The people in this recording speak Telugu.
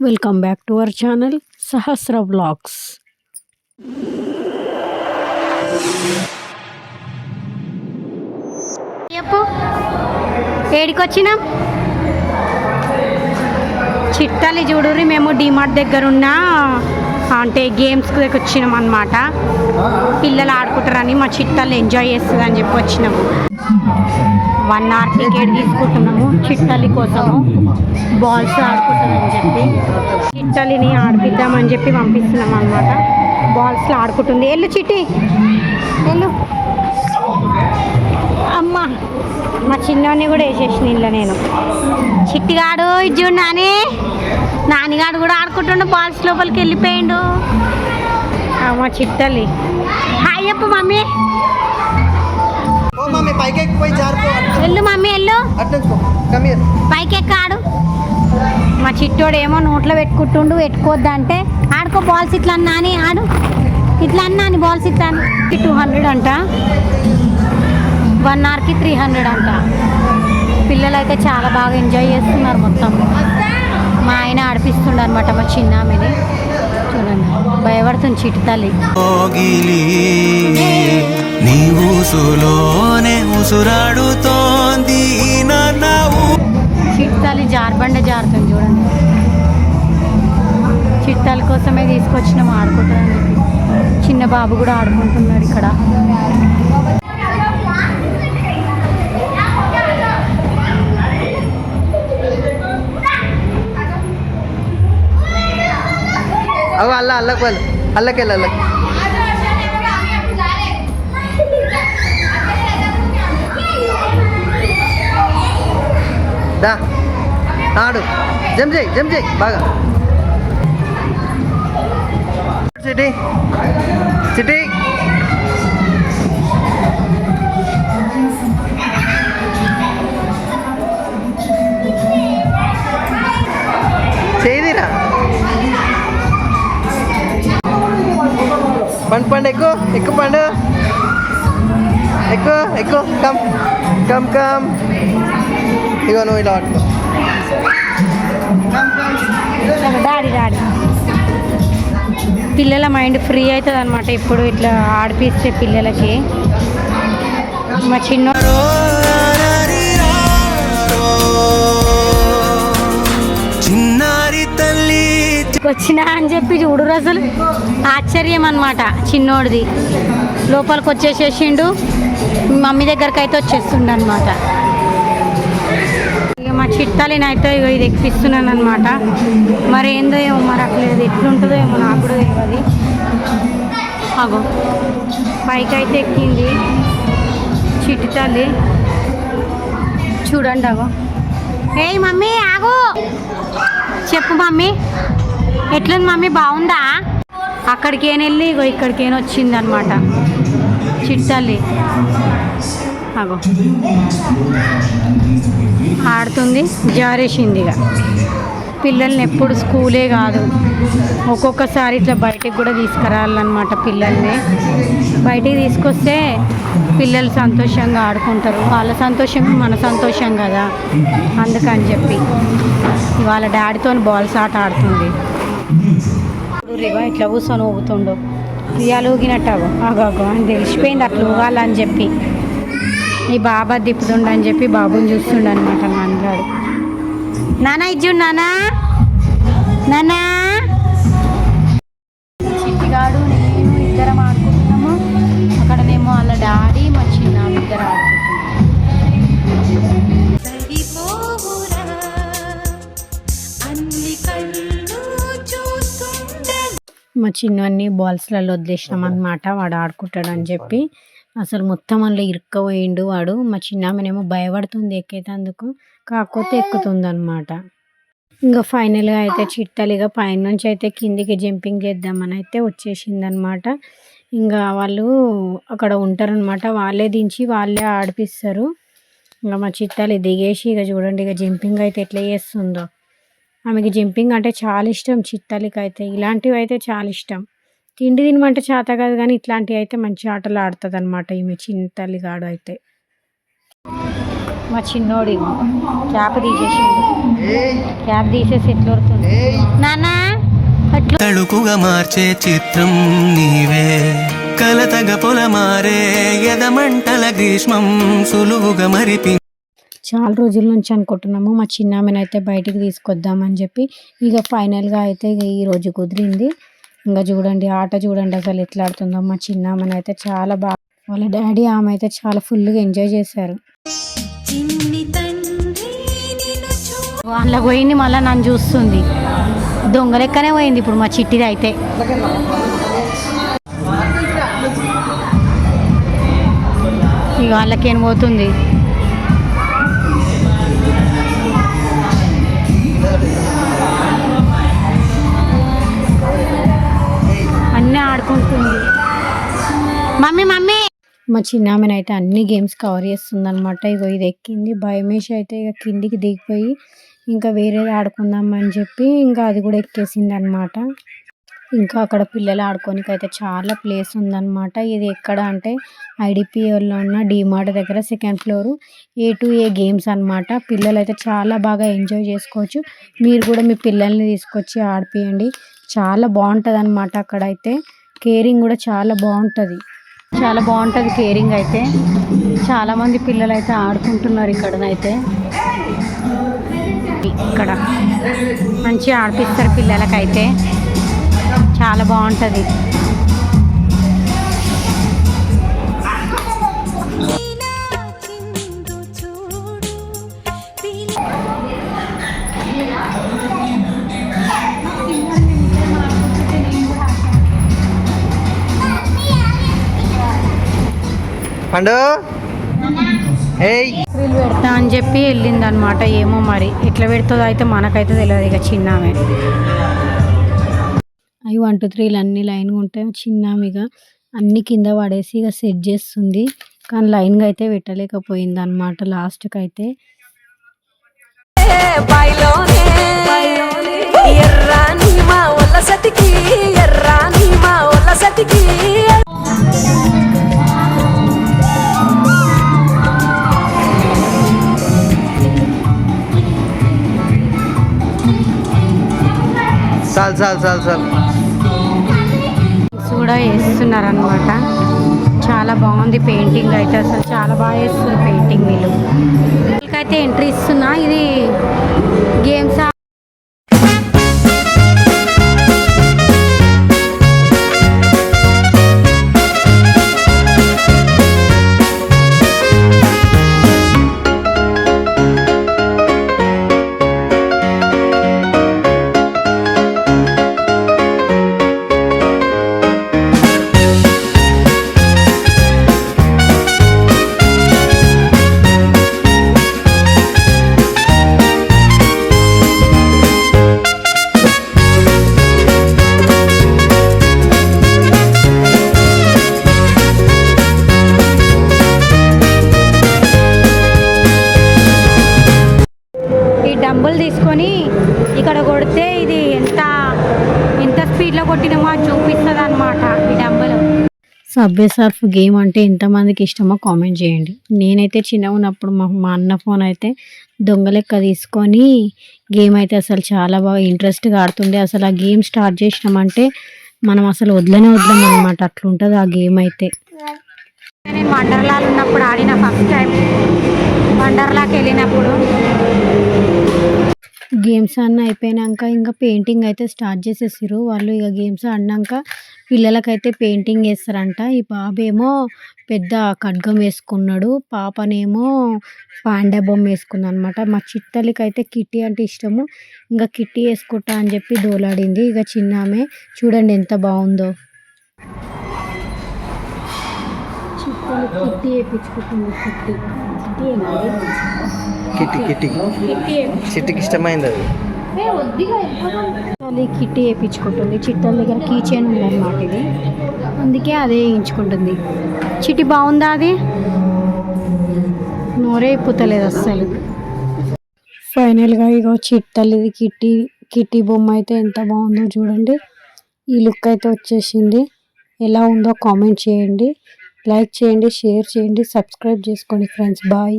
Welcome back to our channel Sahasra blogs చెప్పు. ఏడికొచ్చినాం? చిట్టాలి చూడుర్రి మేము డిమార్ట్ దగ్గర ఉన్న అంటే గేమ్స్ దగ్గర వచ్చినాం అనమాట పిల్లలు ఆడుకుంటారని మా చిట్టాలు ఎంజాయ్ చేస్తుంది అని చెప్పి వచ్చినాము వన్ అవర్ టికెట్ తీసుకుంటున్నాము. చిట్టలి కోసము. బాల్స్ ఆడుకుంటామని చెప్పి. చిట్టలిని ఆడిపిద్దామని చెప్పి పంపిస్తున్నాం అనమాట బాల్స్లో ఆడుకుంటుంది. వెళ్ళు చిట్టి. వెళ్ళు. అమ్మ. మా చిన్నోని కూడా వేసేసిన ఇల్లు నేను. చిట్టిగాడు ఇజ్జుడు నాని. నానిగాడు కూడా ఆడుకుంటుండు బాల్స్ లోపలికి వెళ్ళిపోయిండు. అమ్మ మా చిట్టలి. హాయ్ చెప్పు మమ్మీ. మమ్మీ పైకి ఎక్కిపోయి జారిపో వెళ్ళు మమ్మీ వెళ్ళు. అట్నుంచుకో కమీర్ పైకి ఎక్కాడు. మా చిట్టోడు ఏమో నోట్లో పెట్టుకుంటుండు పెట్టుకోవద్దంటే ఆడుకో బాల్స్ ఇట్లా అన్నా అని ఆడు. ఇట్లా అన్నా అని బాల్స్ ఇట్లా టూ హండ్రెడ్ అంట. వన్ అవర్కి త్రీ హండ్రెడ్ అంట. పిల్లలు అయితే చాలా బాగా ఎంజాయ్ చేస్తున్నారు మొత్తం. మా ఆయన ఆడిపిస్తుండ అనమాట మా చిన్న ఆమెని చూడండి. భయపడుతుంది చిట్టి తల్లి. నీ ఊసులోనే ఉసురాడుతోంది నవ్వు చిట్టాలి జారబండ జారుతుంది చూడండి. చిట్టాల కోసమే తీసుకొచ్చినాం ఆడుకుంటామని చెప్పి. చిన్న బాబు కూడా ఆడుకుంటున్నాడు ఇక్కడ. అవు అల్ల అల్లకి వెళ్ళు. అల్లకి వెళ్ళి అల్లకి. దా ఆడు జంప్ చేయి జంప్ చేయి బాగా సిటీ సిటీ చేయదిరా పండు పండు ఎక్కువ ఎక్కువ పండు ఎక్కువ ఎక్కువ కమ్ కమ్ కమ్ ఇగో నువ్వు ఇలా ఆడుకో. Daddy daddy. పిల్లల మైండ్ ఫ్రీ అవుతుంది అనమాట ఇప్పుడు ఇట్లా ఆడిపిస్తే పిల్లలకి. మా చిన్న వచ్చినా అని చెప్పి చూడురు అసలు ఆశ్చర్యం అనమాట చిన్నోడిది. లోపలికి వచ్చేసేసిండు. మమ్మీ దగ్గరికి అయితే వచ్చేస్తుండ అనమాట ఇక మా చిట్టాలినైతే ఇక ఇది ఎక్కిస్తున్నాను అనమాట మరి ఏందో ఏమో మరి అట్లేదు ఎట్లుంటుందో ఏమో నాకు కూడా తెలియదు అగో పైకి అయితే ఎక్కింది చిట్టాలి తల్లి. చూడండి అగో. ఏయ్ మమ్మీ ఆగు. చెప్పు మమ్మీ. ఎట్లుంది మమ్మీ బాగుందా? అక్కడికి వెళ్ళి ఇగో ఇక్కడికి ఏం వచ్చిందనమాట అనమాట అగో ఆడుతుంది. జారేసింది ఇక. పిల్లల్ని ఎప్పుడు స్కూలే కాదు. ఒక్కొక్కసారి ఇట్లా బయటికి కూడా తీసుకురావాలన్నమాట పిల్లల్ని. బయటికి తీసుకొస్తే పిల్లలు సంతోషంగా ఆడుకుంటారు. వాళ్ళ సంతోషం మన సంతోషం కదా. అందుకని చెప్పి వాళ్ళ డాడీతో బాల్స్ ఆట ఆడుతుంది. ఇట్లా కూర్చొని ఊగుతుండు. ఉయ్యాలు ఊగినట్టు అగో అగో అని తెలిసిపోయింది. అట్లా ఊగాలని చెప్పి. ఈ బాబా తిప్పుతుండ అని చెప్పి బాబుని చూస్తుండ అనమాట నాన్నగాడు నానా ఇజ్జు నానా? నానా? మా చిన్నవన్నీ బాల్స్లలో వదిలేసినాం అనమాట వాడు ఆడుకుంటాడు అని చెప్పి. అసలు మొత్తం అందులో ఇరుక్కపోయిండు వాడు. మా చిన్నామనేమో భయపడుతుంది ఎక్కేటందుకు. కాకపోతే ఎక్కుతుంది అనమాట ఇంకా ఫైనల్గా అయితే చిట్టలిగా పైన నుంచి అయితే కిందికి జంపింగ్ చేద్దామని అయితే వచ్చేసింది అనమాట ఇంకా వాళ్ళు అక్కడ ఉంటారనమాట వాళ్ళే దించి వాళ్ళే ఆడిపిస్తారు. ఇంకా మా చిట్టాలి దిగేసి ఇక చూడండి ఇక జంపింగ్ అయితే ఎట్లా చేస్తుందో. ఆమెకి జంపింగ్ అంటే చాలా ఇష్టం చిట్టాలికి అయితే ఇలాంటివి అయితే చాలా ఇష్టం. తిండి తినమంటే చేత కాదు కానీ ఇట్లాంటివి అయితే మంచి ఆటలు ఆడుతుంది అనమాట ఈమె చిన్న తల్లిగాడు అయితే మా చిన్నోడి క్యాప్ తీసేసిండు. క్యాప్ తీసేసి ఎట్లా వస్తుంది నానా మార్చే చిత్రం నీవే. కలతగ పొల మారే ఎదమంటల గ్రీష్మం సులువుగా మరిపి చాలా రోజుల నుంచి అనుకుంటున్నాము. మా చిన్నామెను అయితే బయటికి తీసుకొద్దామని చెప్పి ఇక ఫైనల్గా అయితే ఇక ఈ రోజు కుదిరింది. ఇంకా చూడండి ఆట చూడండి అసలు ఎట్లా ఆడుతుందో. మా చిన్నామెను అయితే చాలా బాగా వాళ్ళ డాడీ ఆమె అయితే చాలా ఫుల్గా ఎంజాయ్ చేశారు. వాళ్ళ పోయింది మళ్ళీ నన్ను చూస్తుంది. దొంగ లెక్కనే పోయింది ఇప్పుడు మా చిట్టిది అయితే. ఇక వాళ్ళకేం పోతుంది? ఆడుకుంటుంది. Mummy mummy! మా చిన్నామెను అయితే అన్ని గేమ్స్ కవర్ చేస్తుంది అనమాట ఇగో ఇది ఎక్కింది భయమేసి అయితే ఇక కిందికి దిగిపోయి ఇంకా వేరేది ఆడుకుందాం అని చెప్పి ఇంకా అది కూడా ఎక్కేసింది అనమాట ఇంకా అక్కడ పిల్లలు ఆడుకోనికి అయితే చాలా ప్లేస్ ఉందన్నమాట. ఇది ఎక్కడ అంటే ఐడిపిఎల్లో ఉన్న డిమార్ట్ దగ్గర second floor. A to A games అన్నమాట. పిల్లలు అయితే చాలా బాగా ఎంజాయ్ చేసుకోవచ్చు. మీరు కూడా మీ పిల్లల్ని తీసుకొచ్చి ఆడిపియండి. చాలా బాగుంటుంది అనమాట అక్కడైతే. కేరింగ్ కూడా చాలా బాగుంటుంది. చాలా బాగుంటుంది కేరింగ్ అయితే. చాలామంది పిల్లలు అయితే ఆడుకుంటున్నారు ఇక్కడనైతే. ఇక్కడ మంచిగా ఆడిపిస్తారు పిల్లలకైతే. చాలా బాగుంటుంది. పండు. పెడతా అని చెప్పి వెళ్ళింది అనమాట ఏమో మరి ఎట్లా పెడుతుందో అయితే మనకైతే తెలియదు ఇక చిన్నామె. అవి వన్ టూ త్రీలు అన్ని లైన్గా ఉంటాయి. చిన్నామిగా అన్ని కింద పడేసి ఇక సెట్ చేస్తుంది. కానీ లైన్గా అయితే పెట్టలేకపోయింది అనమాట లాస్ట్కి అయితే. బాయిలోనే ఎర్రాని మా ఒళ్ళ సతికి ఎర్రాని మా ఒళ్ళ సతికి చాలు చాలు చాలు చాలు. కూడా వేస్తున్నారు అనమాట చాలా బాగుంది పెయింటింగ్ అయితే అసలు. చాలా బాగా వేస్తుంది పెయింటింగ్ వీళ్ళు. వీళ్ళకైతే ఎంట్రీ ఇస్తున్నా. ఇది గేమ్స్ సబ్వే సర్ఫ్ గేమ్ అంటే ఎంతమందికి ఇష్టమో కామెంట్ చేయండి. నేనైతే చిన్నగా ఉన్నప్పుడు మా మా అన్న ఫోన్ అయితే దొంగ లెక్క తీసుకొని గేమ్ అయితే అసలు చాలా బాగా ఇంట్రెస్ట్గా ఆడుతుండే. అసలు ఆ గేమ్ స్టార్ట్ చేసినామంటే మనం అసలు వదలనే వదలం అనమాట అట్లుంటుంది ఆ గేమ్ అయితే. నేను వండర్లాలు ఉన్నప్పుడు ఆడిన ఫస్ట్ టైం వండర్లాకి వెళ్ళినప్పుడు గేమ్స్ అన్న అయిపోయినాక ఇంకా పెయింటింగ్ అయితే స్టార్ట్ చేసేసారు వాళ్ళు ఇక గేమ్స్ ఆడినాక పిల్లలకైతే పెయింటింగ్ వేస్తారంట. ఈ బాబు ఏమో పెద్ద ఖడ్గం వేసుకున్నాడు. పాపనేమో పాండా బొమ్మ వేసుకుంది అనమాట మా చిట్టలికి అయితే కిట్టి అంటే ఇష్టము. ఇంకా కిట్టి వేసుకుంటా అని చెప్పి దోలాడింది. ఇక చిన్న ఆమె చూడండి ఎంత బాగుందో. చిట్టలి కిట్టి వేయించుకుంటుంది కిట్టి. కిట్టి కిట్టి కిట్టి చిట్టికి ఇష్టమైంది అది. అది కిట్టి వేయించుకుంటుంది. చిట్టల దగ్గర కీ చైన్ ఉందన్నమాట ఇది. అందుకే అదే వేయించుకుంటుంది. చిట్టి బాగుందా అది? నోరే ఇప్పుతలేదు అస్సలు. ఫైనల్గా ఇగో చిట్టలిది కిట్టి కిట్టి బొమ్మ అయితే ఎంత బాగుందో చూడండి. ఈ లుక్ అయితే వచ్చేసింది. ఎలా ఉందో కామెంట్ చేయండి. లైక్ చేయండి షేర్ చేయండి సబ్స్క్రైబ్ చేసుకోండి ఫ్రెండ్స్. బాయ్.